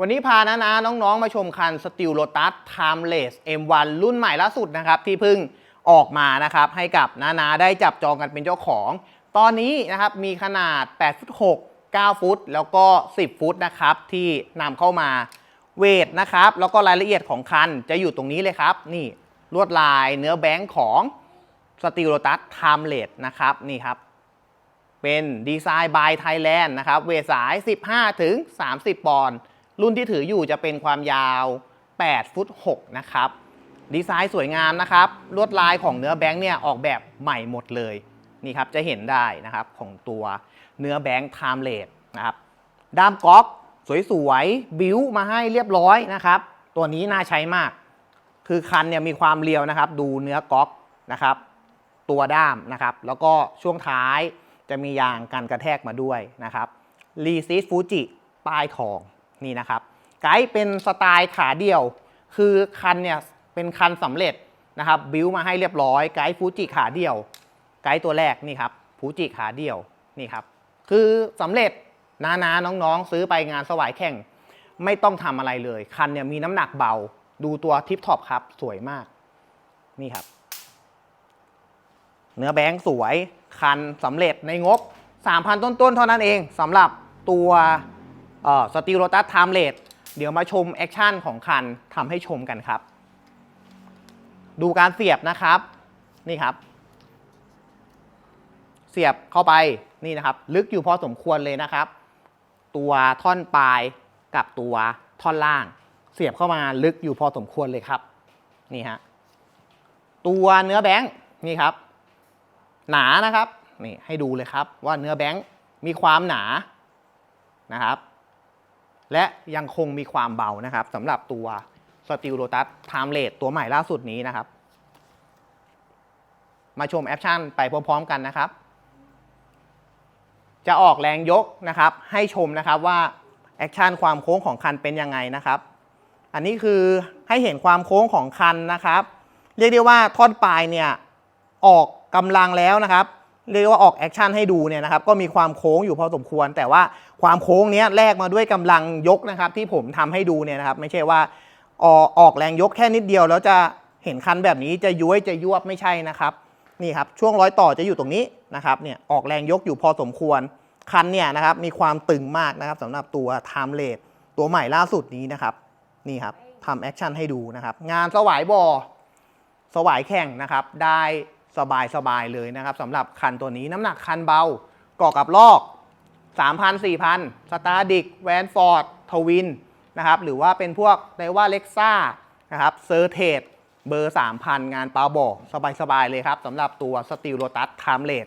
วันนี้พานะนะน้องๆ มาชมคัน Steel Lotus Timeless M1 รุ่นใหม่ล่าสุดนะครับ ที่เพิ่งออกมานะครับ ให้กับนานาได้จับจองกันเป็นเจ้าของ ตอนนี้นะครับมีขนาด8ฟุต6 9 ฟุต แล้วก็ 10 ฟุตนะครับ ที่นำเข้ามาเวทนะครับ แล้วก็รายละเอียดของคันจะอยู่ตรงนี้เลยครับ นี่ลวดลายเนื้อแบงค์ของ Steel Lotus Timeless นะครับนี่ครับเป็นดีไซน์บายไทยแลนด์นะครับเวทสาย 15ถึง30 ปอนด์ รุ่นที่ถืออยู่จะเป็นความยาว 8 ฟุต 6 นะครับ ดีไซน์สวยงามนะครับ ลวดลายของเนื้อแบงค์เนี่ยออกแบบใหม่หมดเลย นี่ครับจะเห็นได้นะครับของตัวเนื้อแบงค์ไทม์เลสนะครับ ด้ามก๊อกสวยๆ บิ้วมาให้เรียบร้อยนะครับ ตัวนี้น่าใช้มาก คือคันเนี่ยมีความเรียวนะครับ ดูเนื้อก๊อกนะครับ ตัวด้ามนะครับ แล้วก็ช่วงท้ายจะมียางกันกระแทกมาด้วยนะครับรีซิสฟูจิป้ายทอง นี่นะครับไกด์เป็นสไตล์ขาเดี่ยว คือคันเนี่ยเป็นคันสำเร็จนะครับบิวมาให้เรียบร้อยไกด์ฟูจิขาเดี่ยว ไกด์ตัวแรกนี่ครับฟูจิขาเดี่ยวนี่ครับคือสำเร็จนานาน้องๆ ซื้อไปงานสวายแข่ง ไม่ต้องทำอะไรเลย คันเนี่ยมีน้ำหนักเบา ดูตัวทิปท็อปครับสวยมากนี่ครับ เนื้อแบงค์สวยคันสำเร็จในงบ 3,000 ต้นๆ เท่านั้นเองสำหรับตัว สตีลโรตัสไทม์เลสเดี๋ยวมาชมแอคชั่นของคันทำให้ชมกันครับ ดูการเสียบนะครับ นี่ครับ เสียบเข้าไปนี่นะครับ ลึกอยู่พอสมควรเลยนะครับ ตัวท่อนปลายกับตัวท่อนล่าง เสียบเข้ามาลึกอยู่พอสมควรเลยครับ นี่ฮะตัวเนื้อแบงค์นี่ครับ หนานะครับนี่ให้ดูเลยครับว่าเนื้อแบงค์มีความหนานะครับ และยังคงมีความเบานะครับสำหรับตัว Steel Lotus Timeless ตัวใหม่ล่าสุดนี้นะครับ มาชมแอปชั่นไปพร้อมๆกันนะครับ จะออกแรงยกนะครับ ให้ชมนะครับว่าแอคชั่นความโค้งของคันเป็นยังไงนะครับ อันนี้คือให้เห็นความโค้งของคันนะครับ เรียกได้ว่าท่อนปลายเนี่ยออกกำลังแล้วนะครับ เรียกว่าออกแอคชั่นให้ดูเนี่ยนะครับก็มีความโค้งอยู่พอสมควร แต่ว่าความโค้งนี้แลกมาด้วยกำลังยกนะครับที่ผมทำให้ดูเนี่ยนะครับไม่ใช่ว่าออกออกแรงยกแค่นิดเดียว แล้วจะเห็นคันแบบนี้จะย้วยจะยวบไม่ใช่นะครับนี่ครับช่วงร้อยต่อจะอยู่ตรงนี้นะครับเนี่ยออกแรงยกอยู่พอสมควรคันเนี่ยนะครับมีความตึงมากนะครับสำหรับตัว Time l a t ตัวใหม่ล่าสุดนี้นะครับนี่ครับทำแอคชั่นให้ดูนะครับงานสวายบอสวายแข่งนะครับได้ สบายสบายๆเลยนะครับสำหรับคันตัวนี้น้ำหนักคันเบาก่อกับลอก 3,000 4,000 สตาร์ดิกแวนฟอร์ดทวินนะครับหรือว่าเป็นพวกไดว่าเล็กซ่านะครับเซอร์เทดเบอร์ 3,000 งานปาบอกสบายๆเลยครับสำหรับตัวสตีลโรตัสไทม์เลส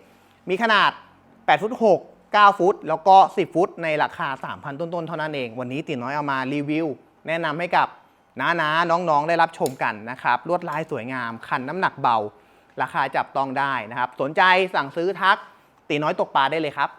มีขนาด8ฟุต6 9 ฟุต แล้วก็ 10 ฟุต ในราคา 3,000 ต้นๆ เท่านั้นเอง วันนี้ตีน้อยเอามารีวิว แนะนำให้กับน้าๆ น้องๆ ได้รับชมกันนะครับ ลวดลายสวยงาม คันน้ำหนักเบา ราคาจับต้องได้นะครับ สนใจสั่งซื้อทักตีน้อยตกปลาได้เลยครับ